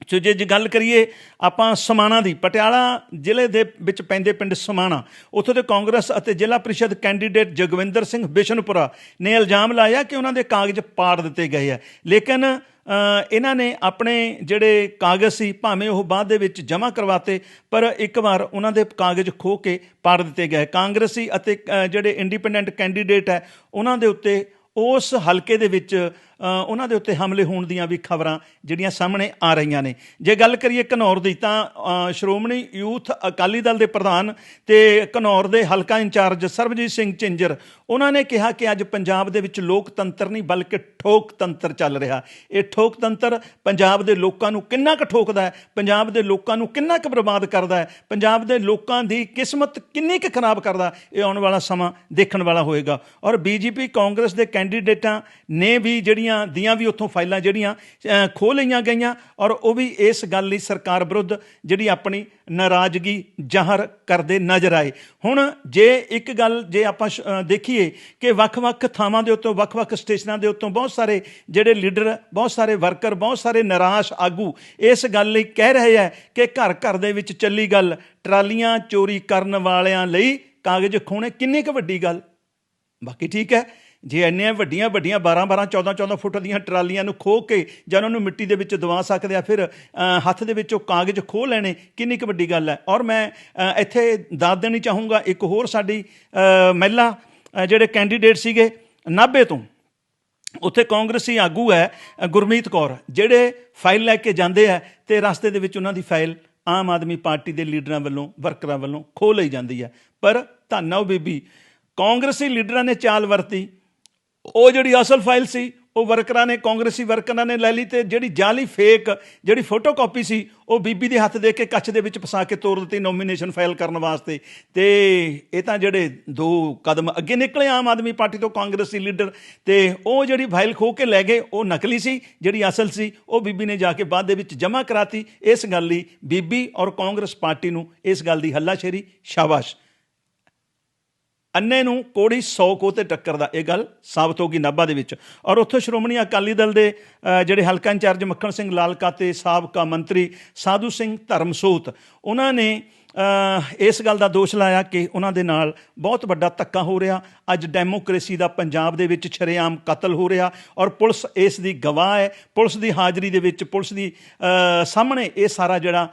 ਸੋ ਜੇ ਜੇ ਗੱਲ ਕਰੀਏ ਆਪਾਂ ਸਮਾਣਾ ਦੀ, ਪਟਿਆਲਾ ਜ਼ਿਲ੍ਹੇ ਦੇ ਵਿੱਚ ਪੈਂਦੇ ਪਿੰਡ ਸਮਾਣਾ, ਉੱਥੋਂ ਦੇ ਕਾਂਗਰਸ ਅਤੇ ਜ਼ਿਲ੍ਹਾ ਪ੍ਰੀਸ਼ਦ ਕੈਂਡੀਡੇਟ ਜਗਵਿੰਦਰ ਸਿੰਘ ਬਿਸ਼ਨਪੁਰਾ ਨੇ ਇਲਜ਼ਾਮ ਲਾਇਆ ਕਿ ਉਹਨਾਂ ਦੇ ਕਾਗਜ਼ ਪਾੜ ਦਿੱਤੇ ਗਏ ਆ। ਲੇਕਿਨ ਇਹਨਾਂ ਨੇ ਆਪਣੇ ਜਿਹੜੇ ਕਾਗਜ਼ ਸੀ, ਭਾਵੇਂ ਉਹ ਬਾਅਦ ਦੇ ਵਿੱਚ ਜਮ੍ਹਾਂ ਕਰਵਾਤੇ, ਪਰ ਇੱਕ ਵਾਰ ਉਹਨਾਂ ਦੇ ਕਾਗਜ਼ ਖੋ ਕੇ ਪਾੜ ਦਿੱਤੇ ਗਏ। ਕਾਂਗਰਸੀ ਅਤੇ ਜਿਹੜੇ ਇੰਡੀਪੈਂਡੈਂਟ ਕੈਂਡੀਡੇਟ ਹੈ, ਉਹਨਾਂ ਦੇ ਉੱਤੇ ਉਸ ਹਲਕੇ ਦੇ ਵਿੱਚ ਉਹਨਾਂ ਦੇ ਉੱਤੇ ਹਮਲੇ ਹੋਣ ਦੀਆਂ ਵੀ ਖਬਰਾਂ ਜਿਹੜੀਆਂ ਸਾਹਮਣੇ ਆ ਰਹੀਆਂ ਨੇ। ਜੇ ਗੱਲ ਕਰੀਏ ਘਨੌਰ ਦੀ ਤਾਂ ਸ਼੍ਰੋਮਣੀ ਯੂਥ ਅਕਾਲੀ ਦਲ ਦੇ ਪ੍ਰਧਾਨ ਤੇ ਘਨੌਰ ਦੇ ਹਲਕਾ ਇੰਚਾਰਜ ਸਰਬਜੀਤ ਸਿੰਘ ਝਿੰਜਰ, ਉਹਨਾਂ ਨੇ ਕਿਹਾ ਕਿ ਅੱਜ ਪੰਜਾਬ ਦੇ ਵਿੱਚ ਲੋਕਤੰਤਰ ਨਹੀਂ, ਬਲਕਿ ਠੋਕਤੰਤਰ ਚੱਲ ਰਿਹਾ। ਇਹ ਠੋਕਤੰਤਰ ਪੰਜਾਬ ਦੇ ਲੋਕਾਂ ਨੂੰ ਕਿੰਨਾ ਕੁ ਠੋਕਦਾ ਹੈ? ਪੰਜਾਬ ਦੇ ਲੋਕਾਂ ਨੂੰ ਕਿੰਨਾ ਕੁ ਬਰਬਾਦ ਕਰਦਾ ਹੈ? ਪੰਜਾਬ ਦੇ ਲੋਕਾਂ ਦੀ ਕਿਸਮਤ ਕਿੰਨੀ ਕੁ ਖਰਾਬ ਕਰਦਾ ਇਹ ਆਉਣ ਵਾਲਾ ਸਮਾਂ ਦੇਖਣ ਵਾਲਾ ਹੋਏਗਾ। ਔਰ ਬੀਜੇਪੀ ਕਾਂਗਰਸ ਦੇ ਕੈਂਡੀਡੇਟਾਂ ਨੇ ਵੀ ਜਿਹੜੀਆਂ ਦੀਆਂ ਵੀ ਉੱਥੋਂ ਫਾਈਲਾਂ ਜਿਹੜੀਆਂ ਖੋਹ ਲਈਆਂ ਗਈਆਂ ਔਰ ਉਹ ਵੀ ਇਸ ਗੱਲ ਲਈ ਸਰਕਾਰ ਵਿਰੁੱਧ ਜਿਹੜੀ ਆਪਣੀ ਨਾਰਾਜ਼ਗੀ ਜ਼ਾਹਰ ਕਰਦੇ ਨਜ਼ਰ ਆਏ। ਹੁਣ ਜੇ ਇੱਕ ਗੱਲ ਜੇ ਆਪਾਂ ਦੇਖੀਏ ਕਿ ਵੱਖ-ਵੱਖ ਥਾਵਾਂ ਦੇ ਉੱਤੋਂ, ਵੱਖ-ਵੱਖ ਸਟੇਸ਼ਨਾਂ ਦੇ ਉੱਤੋਂ ਬਹੁਤ ਸਾਰੇ ਜਿਹੜੇ ਲੀਡਰ, ਬਹੁਤ ਸਾਰੇ ਵਰਕਰ, ਬਹੁਤ ਸਾਰੇ ਨਿਰਾਸ਼ ਆਗੂ ਇਸ ਗੱਲ ਲਈ ਕਹਿ ਰਹੇ ਹੈ ਕਿ ਘਰ ਘਰ ਦੇ ਵਿੱਚ ਚੱਲੀ ਗੱਲ, ਟਰਾਲੀਆਂ ਚੋਰੀ ਕਰਨ ਵਾਲਿਆਂ ਲਈ ਕਾਗਜ਼ ਖੋਣੇ ਕਿੰਨੀ ਕੁ ਵੱਡੀ ਗੱਲ? ਬਾਕੀ ਠੀਕ ਹੈ। ਜੇ ਇੰਨੀਆਂ ਵੱਡੀਆਂ ਵੱਡੀਆਂ 12 12 14 14 ਫੁੱਟ ਦੀਆਂ ਟਰਾਲੀਆਂ ਨੂੰ ਖੋਹ ਕੇ ਜਾਂ ਉਹਨਾਂ ਨੂੰ ਮਿੱਟੀ ਦੇ ਵਿੱਚ ਦਵਾ ਸਕਦੇ ਆ, ਫਿਰ ਹੱਥ ਦੇ ਵਿੱਚੋਂ ਕਾਗਜ਼ ਖੋਹ ਲੈਣੇ, ਕਿੰਨੀ ਕੁ ਵੱਡੀ ਗੱਲ ਹੈ। ਔਰ ਮੈਂ ਇੱਥੇ ਦੱਸ ਦੇਣੀ ਚਾਹੂੰਗਾ ਇੱਕ ਹੋਰ ਸਾਡੀ ਮਹਿਲਾ ਜਿਹੜੇ ਕੈਂਡੀਡੇਟ ਸੀਗੇ ਨਾਭੇ ਤੋਂ। ਉੱਥੇ ਕਾਂਗਰਸੀ ਆਗੂ ਹੈ ਗੁਰਮੀਤ ਕੌਰ, ਜਿਹੜੇ ਫਾਈਲ ਲੈ ਕੇ ਜਾਂਦੇ ਆ ਤੇ ਰਸਤੇ ਦੇ ਵਿੱਚ ਉਹਨਾਂ ਦੀ ਫਾਈਲ ਆਮ ਆਦਮੀ ਪਾਰਟੀ ਦੇ ਲੀਡਰਾਂ ਵੱਲੋਂ, ਵਰਕਰਾਂ ਵੱਲੋਂ ਖੋਹ ਲਈ ਜਾਂਦੀ ਹੈ। ਪਰ ਧੰਨਾ ਬੀਬੀ, ਕਾਂਗਰਸੀ ਲੀਡਰਾਂ ਨੇ ਚਾਲ ਵਰਤੀ। ਉਹ ਜਿਹੜੀ ਅਸਲ ਫਾਈਲ ਸੀ, ਉਹ ਵਰਕਰਾਂ ਨੇ, ਕਾਂਗਰਸੀ ਵਰਕਰਾਂ ਨੇ ਲੈ ਲਈ ਤੇ ਜਿਹੜੀ ਜਾਲੀ ਫੇਕ, ਜਿਹੜੀ ਫੋਟੋਕਾਪੀ ਸੀ, ਉਹ ਬੀਬੀ ਦੇ ਹੱਥ ਦੇ ਕੇ ਕੱਚ ਦੇ ਵਿੱਚ ਫਸਾ ਕੇ ਤੋੜ ਦਿੱਤੀ ਨੋਮੀਨੇਸ਼ਨ ਫਾਈਲ ਕਰਨ ਵਾਸਤੇ। ਤੇ ਇਹ ਤਾਂ ਜਿਹੜੇ ਦੋ ਕਦਮ ਅੱਗੇ ਨਿਕਲੇ ਆਮ ਆਦਮੀ ਪਾਰਟੀ ਤੋਂ ਕਾਂਗਰਸੀ ਲੀਡਰ, ਤੇ ਉਹ ਜਿਹੜੀ ਫਾਈਲ ਖੋ ਕੇ ਲੈ ਗਏ, ਉਹ ਨਕਲੀ ਸੀ, ਜਿਹੜੀ ਅਸਲ ਸੀ, ਉਹ ਬੀਬੀ ਨੇ ਜਾ ਕੇ ਬਾਅਦ ਦੇ ਵਿੱਚ ਜਮ੍ਹਾਂ ਕਰਾਤੀ। ਇਸ ਗੱਲ ਲਈ ਬੀਬੀ ਔਰ ਕਾਂਗਰਸ ਪਾਰਟੀ ਨੂੰ ਇਸ ਗੱਲ ਦੀ ਹੱਲਾਸ਼ੇਰੀ, ਸ਼ਾਬਾਸ਼। ਅੰਨੇ ਨੂੰ ਕੋੜੀ 100 ਕੋ ਤੇ ਟੱਕਰ ਦਾ ਇਹ ਗੱਲ ਸਾਬਤ ਹੋ ਗਈ ਨਾਭਾ ਦੇ ਵਿੱਚ। ਔਰ ਉੱਥੇ ਸ਼੍ਰੋਮਣੀ ਅਕਾਲੀ ਦਲ ਦੇ ਜਿਹੜੇ ਹਲਕਾ ਇੰਚਾਰਜ ਮੱਖਣ ਸਿੰਘ ਲਾਲਕਾ ਤੇ ਸਾਬਕਾ ਮੰਤਰੀ ਸਾਧੂ ਸਿੰਘ ਧਰਮਸੋਤ, ਉਹਨਾਂ ਨੇ ਇਸ ਗੱਲ ਦਾ ਦੋਸ਼ ਲਾਇਆ ਕਿ ਉਹਨਾਂ ਦੇ ਨਾਲ ਬਹੁਤ ਵੱਡਾ ਧੱਕਾ ਹੋ ਰਿਹਾ। ਅੱਜ ਡੈਮੋਕ੍ਰੇਸੀ ਦਾ ਪੰਜਾਬ ਦੇ ਵਿੱਚ ਛਰੇਆਮ ਕਤਲ ਹੋ ਰਿਹਾ ਔਰ ਪੁਲਿਸ ਇਸ ਦੀ ਗਵਾਹ ਹੈ। ਪੁਲਿਸ ਦੀ ਹਾਜ਼ਰੀ ਦੇ ਵਿੱਚ ਪੁਲਿਸ ਦੀ ਸਾਹਮਣੇ ਇਹ ਸਾਰਾ ਜਿਹੜਾ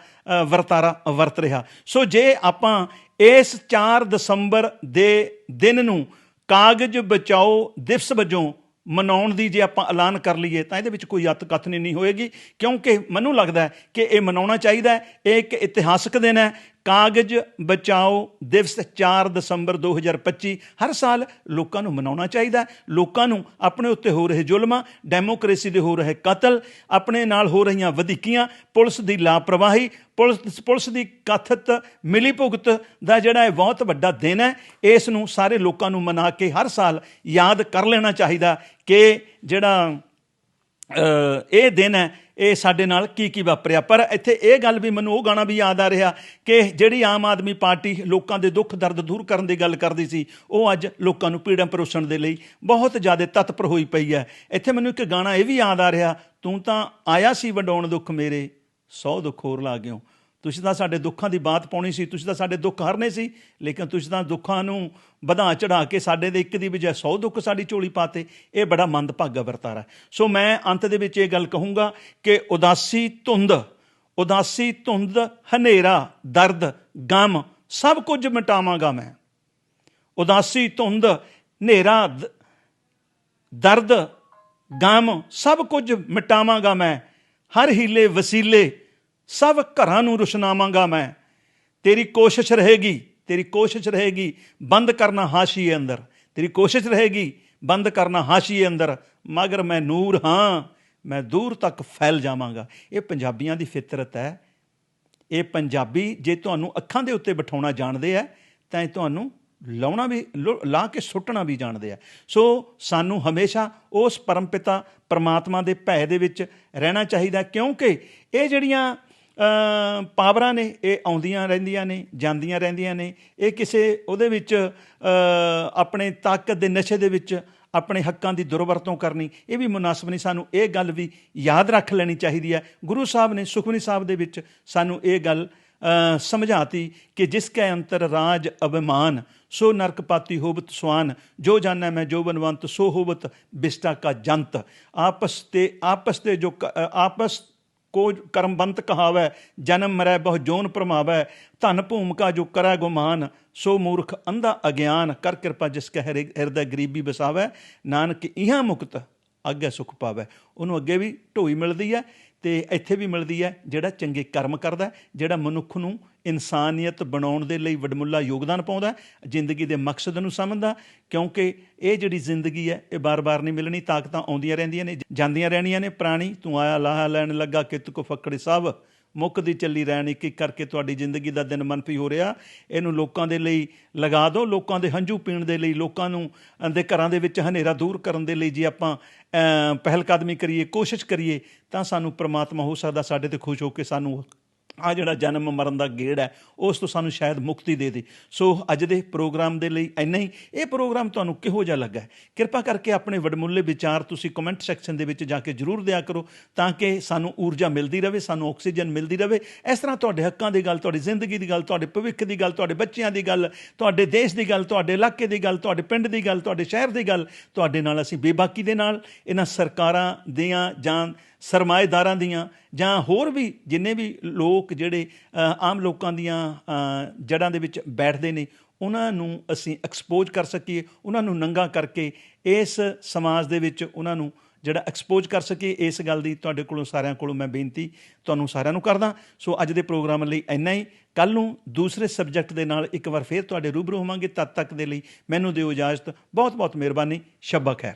ਵਰਤਾਰਾ ਵਰਤ ਰਿਹਾ। ਸੋ ਜੇ ਆਪਾਂ ਇਸ 4 ਦਸੰਬਰ ਦੇ ਦਿਨ ਨੂੰ ਕਾਗਜ਼ ਬਚਾਓ, ਦਿਵਸ ਵਜੋਂ ਮਨਾਉਣ ਦੀ ਜੇ ਆਪਾਂ ਐਲਾਨ ਕਰ ਲਈਏ ਤਾਂ ਇਹਦੇ ਵਿੱਚ ਕੋਈ ਅੱਤ ਕਥਨੀ ਨਹੀਂ ਹੋਏਗੀ। ਕਿਉਂਕਿ ਮੈਨੂੰ ਲੱਗਦਾ ਹੈ ਕਿ ਇਹ ਮਨਾਉਣਾ ਚਾਹੀਦਾ ਹੈ। ਇਹ ਇੱਕ ਇਤਿਹਾਸਕ ਦਿਨ ਹੈ। ਕਾਗਜ਼ ਬਚਾਓ ਦਿਵਸ 4 ਦਸੰਬਰ 2025 ਹਰ ਸਾਲ ਲੋਕਾਂ ਨੂੰ ਮਨਾਉਣਾ ਚਾਹੀਦਾ ਲੋਕਾਂ ਨੂੰ ਆਪਣੇ ਉੱਤੇ ਹੋ ਰਹੇ ਜ਼ੁਲਮਾਂ, ਡੈਮੋਕ੍ਰੇਸੀ ਦੇ ਹੋ ਰਹੇ ਕਤਲ, ਆਪਣੇ ਨਾਲ ਹੋ ਰਹੀਆਂ ਵਧੀਕੀਆਂ, ਪੁਲਿਸ ਦੀ ਲਾਪਰਵਾਹੀ, ਪੁਲਿਸ ਪੁਲਿਸ ਦੀ ਕਥਿਤ ਮਿਲੀ ਭੁਗਤ ਦਾ ਜਿਹੜਾ ਇਹ ਬਹੁਤ ਵੱਡਾ ਦਿਨ ਹੈ, ਇਸ ਨੂੰ ਸਾਰੇ ਲੋਕਾਂ ਨੂੰ ਮਨਾ ਕੇ ਹਰ ਸਾਲ ਯਾਦ ਕਰ ਲੈਣਾ ਚਾਹੀਦਾ ਕਿ ਜਿਹੜਾ ਇਹ ਦਿਨ ਹੈ ਇਹ ਸਾਡੇ ਨਾਲ ਕੀ ਕੀ ਵਾਪਰਿਆ। ਪਰ ਇੱਥੇ ਇਹ ਗੱਲ ਵੀ ਮੈਨੂੰ ਉਹ ਗਾਣਾ ਵੀ ਯਾਦ ਆ ਰਿਹਾ ਕਿ ਜਿਹੜੀ ਆਮ ਆਦਮੀ ਪਾਰਟੀ ਲੋਕਾਂ ਦੇ ਦੁੱਖ ਦਰਦ ਦੂਰ ਕਰਨ ਦੀ ਗੱਲ ਕਰਦੀ ਸੀ, ਉਹ ਅੱਜ ਲੋਕਾਂ ਨੂੰ ਪੀੜਾਂ ਪਰੋਸਣ ਦੇ ਲਈ ਬਹੁਤ ਜ਼ਿਆਦਾ ਤਤਪਰ ਹੋਈ ਪਈ ਹੈ। ਇੱਥੇ ਮੈਨੂੰ ਇੱਕ ਗਾਣਾ ਇਹ ਵੀ ਯਾਦ ਆ ਰਿਹਾ, ਤੂੰ ਤਾਂ ਆਇਆ ਸੀ ਵਡਾਉਣ ਦੁੱਖ ਮੇਰੇ, ਸੌ ਦੁੱਖ ਹੋਰ ਲਾ ਗਿਓ। ਤੁਸੀਂ ਤਾਂ ਸਾਡੇ ਦੁੱਖਾਂ ਦੀ ਬਾਤ ਪਾਉਣੀ ਸੀ, ਤੁਸੀਂ ਤਾਂ ਸਾਡੇ ਦੁੱਖ ਹਰਨੇ ਸੀ, ਲੇਕਿਨ ਤੁਸੀਂ ਤਾਂ ਦੁੱਖਾਂ ਨੂੰ ਵਧਾ ਚੜਾ ਕੇ ਸਾਡੇ ਦੇ ਇੱਕ ਦੀ ਬਜਾਏ 100 ਦੁੱਖ ਸਾਡੀ ਝੋਲੀ ਪਾਤੇ, ਇਹ ਬੜਾ ਮੰਦਭਾਗਾ ਵਰਤਾਰਾ ਸੋ ਮੈਂ ਅੰਤ ਦੇ ਵਿੱਚ ਇਹ ਗੱਲ ਕਹੂੰਗਾ ਕਿ ਉਦਾਸੀ ਧੁੰਦ ਉਦਾਸੀ ਧੁੰਦ, ਹਨੇਰਾ, ਦਰਦ, ਗਮ, ਸਭ ਕੁਝ ਮਿਟਾਵਾਂਗਾ ਮੈਂ। ਉਦਾਸੀ ਧੁੰਦ, ਹਨੇਰਾ ਦਰਦ, ਗਮ, ਸਭ ਕੁਝ ਮਿਟਾਵਾਂਗਾ ਮੈਂ। ਹਰ ਹੀਲੇ ਵਸੀਲੇ ਸਭ ਘਰਾਂ ਨੂੰ ਰੁਸ਼ਨਾਵਾਂਗਾ ਮੈਂ। ਤੇਰੀ ਕੋਸ਼ਿਸ਼ ਰਹੇਗੀ, ਤੇਰੀ ਕੋਸ਼ਿਸ਼ ਰਹੇਗੀ, ਬੰਦ ਕਰਨਾ ਹਾਸ਼ੀਏ ਅੰਦਰ। ਤੇਰੀ ਕੋਸ਼ਿਸ਼ ਰਹੇਗੀ, ਬੰਦ ਕਰਨਾ ਹਾਸ਼ੀਏ ਅੰਦਰ। ਮਗਰ ਮੈਂ ਨੂਰ ਹਾਂ, ਮੈਂ ਦੂਰ ਤੱਕ ਫੈਲ ਜਾਵਾਂਗਾ। ਇਹ ਪੰਜਾਬੀਆਂ ਦੀ ਫਿਤਰਤ ਹੈ। ਇਹ ਪੰਜਾਬੀ ਜੇ ਤੁਹਾਨੂੰ ਅੱਖਾਂ ਦੇ ਉੱਤੇ ਬਿਠਾਉਣਾ ਜਾਣਦੇ ਆ, ਤਾਂ ਇਹ ਤੁਹਾਨੂੰ ਲਾਉਣਾ ਵੀ, ਲੁ- ਲਾ ਕੇ ਸੁੱਟਣਾ ਵੀ ਜਾਣਦੇ ਆ। ਸੋ ਸਾਨੂੰ ਹਮੇਸ਼ਾ ਉਸ ਪਰਮਪਿਤਾ, ਪਰਮਾਤਮਾ ਦੇ ਭੈ ਦੇ ਵਿੱਚ ਰਹਿਣਾ ਚਾਹੀਦਾ ਕਿਉਂਕਿ ਇਹ ਜਿਹੜੀਆਂ ਪਾਵਰਾਂ ਨੇ, ਇਹ ਆਉਂਦੀਆਂ ਰਹਿੰਦੀਆਂ ਨੇ, ਜਾਂਦੀਆਂ ਰਹਿੰਦੀਆਂ ਨੇ। ਇਹ ਕਿਸੇ ਉਹਦੇ ਵਿੱਚ ਆਪਣੇ ਤਾਕਤ ਦੇ ਨਸ਼ੇ ਦੇ ਵਿੱਚ ਆਪਣੇ ਹੱਕਾਂ ਦੀ ਦੁਰਵਰਤੋਂ ਕਰਨੀ, ਇਹ ਵੀ ਮੁਨਾਸਬ ਨਹੀਂ। ਸਾਨੂੰ ਇਹ ਗੱਲ ਵੀ ਯਾਦ ਰੱਖ ਲੈਣੀ ਚਾਹੀਦੀ ਹੈ। ਗੁਰੂ ਸਾਹਿਬ ਨੇ ਸੁਖਮਨੀ ਸਾਹਿਬ ਦੇ ਵਿੱਚ ਸਾਨੂੰ ਇਹ ਗੱਲ ਸਮਝਾਤੀ ਕਿ ਜਿਸ ਕੈ ਅੰਤਰ ਰਾਜ ਅਭਿਮਾਨ, ਸੋ ਨਰਕ ਪਾਤੀ ਹੋਵਤ ਸਵਾਨ, ਜੋ ਜਾਣੈ ਮੈਂ ਜੋ ਬਨਵੰਤ ਸੋ ਹੋਵਤ ਬਿਸਟਾ ਕਾ ਜੰਤ। ਆਪਸ ਤੇ ਆਪਸ ਤੇ ਜੋ ਕ- ਆਪਸ ਕੋ ਕਰਮਬੰਤ ਕਹਾਵੈ, ਜਨਮ ਮਰੈ ਬਹੁ ਜੋਨ ਪ੍ਰਮਾਵੈ, ਧਨ ਭੂਮਿਕਾ ਜੋ ਕਰੈ ਗੁਮਾਨ ਸੋ ਮੂਰਖ ਅੰਧਾ ਅਗਿਆਨ ਕਰ ਕਿਰਪਾ ਜਿਸ ਕੈ ਹਿਰਦੈ ਗਰੀਬੀ ਬਸਾਵੈ ਨਾਨਕ ਇਹਾਂ ਮੁਕਤ ਅੱਗੇ ਸੁਖ ਪਾਵੈ। ਉਹਨੂੰ ਅੱਗੇ ਵੀ ਢੋਈ ਮਿਲਦੀ ਹੈ ਤੇ ਇੱਥੇ ਵੀ ਮਿਲਦੀ ਹੈ ਜਿਹੜਾ ਚੰਗੇ ਕਰਮ ਕਰਦਾ, ਜਿਹੜਾ ਮਨੁੱਖ ਨੂੰ ਇਨਸਾਨੀਅਤ ਬਣਾਉਣ ਦੇ ਲਈ ਵਡਮੁੱਲਾ ਯੋਗਦਾਨ ਪਾਉਂਦਾ ਜ਼ਿੰਦਗੀ ਦੇ ਮਕਸਦ ਨੂੰ ਸਮਝਦਾ ਕਿਉਂਕਿ ਇਹ ਜਿਹੜੀ ਜ਼ਿੰਦਗੀ ਹੈ ਇਹ ਬਾਰ-ਬਾਰ ਨਹੀਂ ਮਿਲਣੀ ਤਾਕਤਾਂ ਆਉਂਦੀਆਂ ਰਹਿੰਦੀਆਂ ਨੇ ਜਾਂਦੀਆਂ ਰਹਿਣੀਆਂ ਨੇ ਪ੍ਰਾਣੀ ਤੂੰ ਆਇਆ ਲਾਹਾ ਲੈਣ ਲੱਗਾ ਕਿਤ ਕੋ ਫੱਕੜੇ ਸਾਹਿਬ ਮੁੱਕਦੀ ਚੱਲੀ ਰਹਿਣ ਇੱਕ ਇੱਕ ਕਰਕੇ ਤੁਹਾਡੀ ਜ਼ਿੰਦਗੀ ਦਾ ਦਿਨ ਮਨਫੀ ਹੋ ਰਿਹਾ। ਇਹਨੂੰ ਲੋਕਾਂ ਦੇ ਲਈ ਲਗਾ ਦਿਓ ਲੋਕਾਂ ਦੇ ਹੰਝੂ ਪੀਣ ਦੇ ਲਈ ਲੋਕਾਂ ਨੂੰ ਦੇ ਘਰਾਂ ਦੇ ਵਿੱਚ ਹਨੇਰਾ ਦੂਰ ਕਰਨ ਦੇ ਲਈ ਜੇ ਆਪਾਂ ਅ, ਪਹਿਲ ਕਦਮੀ ਕਰੀਏ ਕੋਸ਼ਿਸ਼ ਕਰੀਏ ਤਾਂ ਸਾਨੂੰ ਪ੍ਰਮਾਤਮਾ ਹੋ ਸਕਦਾ ਸਾਡੇ ਤੇ ਖੁਸ਼ ਹੋ ਕੇ ਸਾਨੂੰ ਆ ਜਿਹੜਾ ਜਨਮ ਮਰਨ ਦਾ ਗੇੜ ਹੈ, ਉਸ ਤੋਂ ਸਾਨੂੰ ਸ਼ਾਇਦ ਮੁਕਤੀ ਦੇ ਦੇ। ਸੋ ਅੱਜ ਦੇ ਪ੍ਰੋਗਰਾਮ ਦੇ ਲਈ ਇੰਨਾ ਹੀ। ਇਹ ਪ੍ਰੋਗਰਾਮ ਤੁਹਾਨੂੰ ਕਿਹੋ ਜਿਹਾ ਲੱਗਾ ਕਿਰਪਾ ਕਰਕੇ ਆਪਣੇ ਵਡਮੁੱਲੇ ਵਿਚਾਰ ਤੁਸੀਂ ਕਮੈਂਟ ਸੈਕਸ਼ਨ ਦੇ ਵਿੱਚ ਜਾ ਕੇ ਜਰੂਰ ਦਿਆ ਕਰੋ ਤਾਂ ਕਿ ਸਾਨੂੰ ਊਰਜਾ ਮਿਲਦੀ ਰਹੇ, ਸਾਨੂੰ ਆਕਸੀਜਨ ਮਿਲਦੀ ਰਹੇ। ਇਸ ਤਰ੍ਹਾਂ ਤੁਹਾਡੇ ਹੱਕਾਂ ਦੀ ਗੱਲ, ਤੁਹਾਡੀ ਜ਼ਿੰਦਗੀ ਦੀ ਗੱਲ, ਤੁਹਾਡੇ ਭਵਿੱਖ ਦੀ ਗੱਲ, ਤੁਹਾਡੇ ਬੱਚਿਆਂ ਦੀ ਗੱਲ, ਤੁਹਾਡੇ ਦੇਸ਼ ਦੀ ਗੱਲ, ਤੁਹਾਡੇ ਇਲਾਕੇ ਦੀ ਗੱਲ, ਤੁਹਾਡੇ ਪਿੰਡ ਦੀ ਗੱਲ, ਤੁਹਾਡੇ ਸ਼ਹਿਰ ਦੀ ਗੱਲ, ਤੁਹਾਡੇ ਨਾਲ ਅਸੀਂ ਬੇਬਾਕੀ ਦੇ ਨਾਲ, ਇਹਨਾਂ ਸਰਕਾਰਾਂ ਦੀਆਂ ਜਾਂ ਸਰਮਾਏਦਾਰਾਂ ਦੀਆਂ ਜਾਂ ਹੋਰ ਵੀ ਜਿੰਨੇ ਵੀ ਲੋਕ ਜਿਹੜੇ ਆਮ ਲੋਕਾਂ ਦੀਆਂ ਅ, ਜੜ੍ਹਾਂ ਦੇ ਵਿੱਚ ਬੈਠਦੇ ਨੇ ਉਹਨਾਂ ਨੂੰ ਅਸੀਂ ਐਕਸਪੋਜ਼ ਕਰ ਸਕੀਏ ਉਹਨਾਂ ਨੂੰ ਨੰਗਾ ਕਰਕੇ ਇਸ ਸਮਾਜ ਦੇ ਵਿੱਚ ਉਹਨਾਂ ਨੂੰ ਜਿਹੜਾ ਐਕਸਪੋਜ਼ ਕਰ ਸਕੀਏ ਇਸ ਗੱਲ ਦੀ ਤੁਹਾਡੇ ਕੋਲੋਂ ਸਾਰਿਆਂ ਕੋਲੋਂ ਮੈਂ ਬੇਨਤੀ ਤੁਹਾਨੂੰ ਸਾਰਿਆਂ ਨੂੰ ਕਰਦਾ। ਸੋ ਅੱਜ ਦੇ ਪ੍ਰੋਗਰਾਮ ਲਈ ਇੰਨਾ ਹੀ। ਕੱਲ ਨੂੰ ਦੂਸਰੇ ਸਬਜੈਕਟ ਦੇ ਨਾਲ ਇੱਕ ਵਾਰ ਫੇਰ ਤੁਹਾਡੇ ਰੂਬਰੂ ਹੋਵਾਂਗੇ ਤਦ ਤੱਕ ਦੇ ਲਈ ਮੈਨੂੰ ਦਿਓ ਇਜਾਜ਼ਤ। ਬਹੁਤ ਬਹੁਤ ਮਿਹਰਬਾਨੀ। ਸ਼ਬਾ ਖੈਰ।